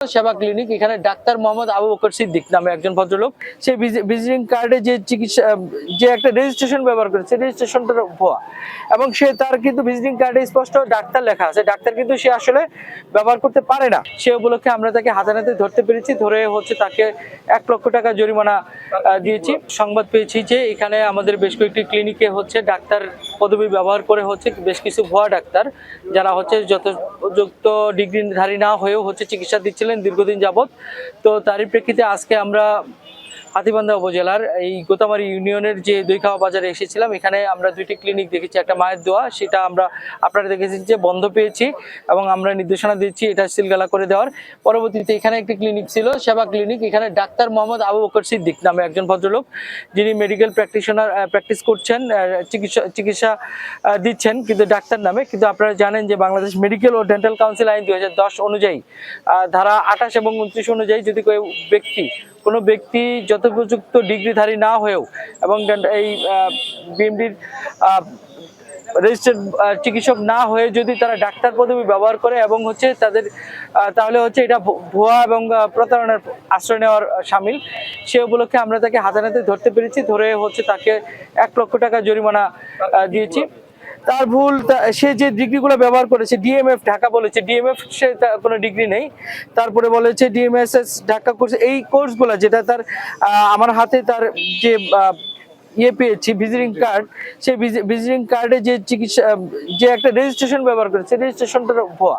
সেবা ক্লিনিক, এখানে ডাক্তার মোহাম্মদ আবু বকর সিদ্দিক নামে একজন ভদ্রলোক, সেই ভিজিটিং কার্ডে যে চিকিৎসা যে একটা রেজিস্ট্রেশন ব্যবহার করে, সেই রেজিস্ট্রেশনটা ভুয়া। এবং সে তার কিন্তু ভিজিটিং কার্ডে স্পষ্ট ডাক্তার লেখা আছে। ডাক্তার কিন্তু সে আসলে ব্যবহার করতে পারে না। সে উপলক্ষে আমরা তাকে হাতে ধরতে পেরেছি। ধরে হচ্ছে তাকে এক লক্ষ টাকা জরিমানা দিয়েছি। সংবাদ পেয়েছি যে এখানে আমাদের বেশ কয়েকটি ক্লিনিকে হচ্ছে ডাক্তার পদবি ব্যবহার করে হচ্ছে বেশ কিছু ভুয়া ডাক্তার, যারা হচ্ছে যথোপযুক্ত ডিগ্রিধারী না হয়েও হচ্ছে চিকিৎসা দিচ্ছিলেন দীর্ঘদিন যাবৎ। তো তারই প্রেক্ষিতে আজকে আমরা হাতিবান্ধা উপজেলার এই গোতামারি ইউনিয়নের যে দইখাওয়া বাজারে এসেছিলাম, এখানে আমরা দুইটি ক্লিনিক দেখেছি, একটা মায়ের দোয়া, সেটা আমরা আপনারা দেখেছি যে বন্ধ পেয়েছি এবং আমরা নির্দেশনা দিচ্ছি এটা সিলগালা করে দেওয়ার। পরবর্তীতে এখানে একটি ক্লিনিক ছিল, সেবা ক্লিনিক এখানে ডাক্তার মোহাম্মদ আবু বকর সিদ্দিক নামে একজন ভদ্রলোক, যিনি মেডিকেল প্র্যাকটিশনার প্র্যাকটিস করছেন চিকিৎসা চিকিৎসা দিচ্ছেন, কিন্তু ডাক্তার নামে। কিন্তু আপনারা জানেন যে বাংলাদেশ মেডিকেল ও ডেন্টাল কাউন্সিল আইন দুই হাজার দশ অনুযায়ী ধারা আঠাশ এবং উনত্রিশ অনুযায়ী যদি কেউ ব্যক্তি কোনো ব্যক্তি যথোপযুক্ত ডিগ্রিধারী না হয়েও এবং এই বিএমডির রেজিস্টার্ড চিকিৎসক না হয়ে যদি তারা ডাক্তার পদবি ব্যবহার করে এবং হচ্ছে তাদের তাহলে হচ্ছে এটা ভুয়া এবং প্রতারণার আশ্রয় নেওয়ার সামিল। সে উপলক্ষে আমরা তাকে হাতে ধরতে পেরেছি। ধরে হচ্ছে তাকে এক লক্ষ টাকা জরিমানা দিয়েছি। তার ভুল সে যে ডিগ্রিগুলো ব্যবহার করেছে, ডিএমএফ ঢাকা বলেছে, ডিএমএফ সে কোনো ডিগ্রি নেই। তারপরে বলেছে ডিএমএসএস ঢাকা কোর্স এই কোর্সগুলো যেটা তার আমার হাতে তার যে ইয়ে পেয়েছি ভিজিটিং কার্ড সেই ভিজিটিং কার্ডে যে চিকিৎসা যে একটা রেজিস্ট্রেশন ব্যবহার করে, সেই রেজিস্ট্রেশনটা ভুয়া।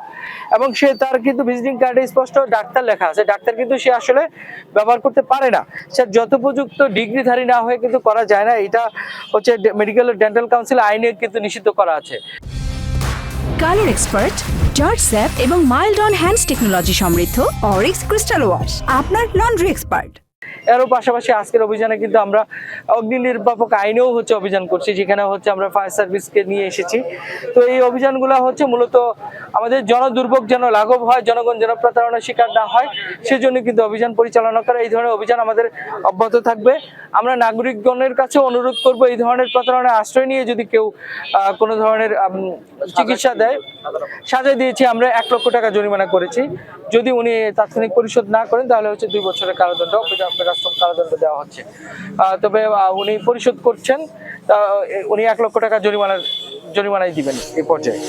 এবং সে তার কিন্তু ভিজিটিং কার্ডে স্পষ্ট ডাক্তার লেখা আছে। ডাক্তার কিন্তু সে আসলে ব্যবহার করতে পারে না। সে যথোপযুক্ত ডিগ্রিধারী না হয়ে কিন্তু করা যায় না। এটা হচ্ছে মেডিকেল ডেন্টাল কাউন্সিল আইনে কিন্তু নিষিদ্ধ করা আছে। কালার এক্সপার্ট জর্জ স্যাপ এবং মাইল্ড অন হ্যান্ডস টেকনোলজি সমৃদ্ধ অরিক্স ক্রিস্টাল ওয়াশ আপনার লন্ড্রি এক্সপার্ট এরও পাশাপাশি আজকের অভিযানে কিন্তু আমরা অগ্নি নির্বাপক আইনেও হচ্ছে অভিযান করছি, যেখানে হচ্ছে আমরা ফায়ার সার্ভিসকে নিয়ে এসেছি। তো এই অভিযানগুলো হচ্ছে মূলত আমাদের জনদুর্ভোগ যেন লাঘব হয় জনগণ যেন প্রতারণার শিকার না হয় সেজন্য কিন্তু অভিযান পরিচালনা করে এই ধরনের অভিযান আমাদের অব্যাহত থাকবে। আমরা নাগরিকগণের কাছে অনুরোধ করব এই ধরনের প্রতারণার আশ্রয় নিয়ে যদি কেউ কোনো ধরনের চিকিৎসা দেয় সাজা দিয়েছি আমরা এক লক্ষ টাকা জরিমানা করেছি। যদি উনি তাৎক্ষণিক পরিশোধ না করেন তাহলে হচ্ছে দুই বছরের কারাদণ্ড বিরাষ্ট্রম কারাদণ্ড দেওয়া হচ্ছে। তবে উনি পরিশোধ করছেন তা, উনি এক লক্ষ টাকা জরিমানার জরিমানাই দিবেন এই পর্যায়ে।